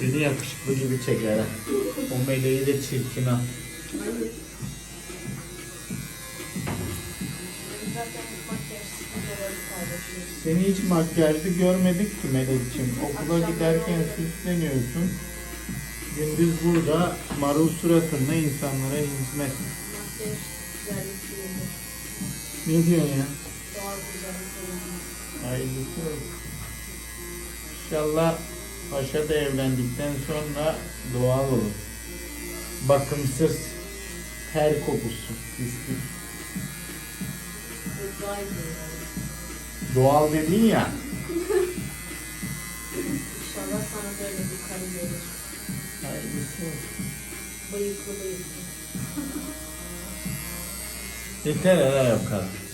Beni yakışıklı gibi çeker. ha. O meleği de çirkin ha. Seni hiç makyajlı görmedik ki Melek'ciğim. Okula giderken süsleniyorsun. Gündüz burada marul suratınla insanlara hizmet. Ne diyorsun ya? Doğal. Hayırlısı olsun. İnşallah Paşa da evlendikten sonra doğal olur. Bakımsız, ter kokusu, pislik. Doğal dedin ya. İnşallah sana böyle bir karı gelir. Hayırlısı olsun. Bıyıklı bıyıklı. Yeter yok kadar.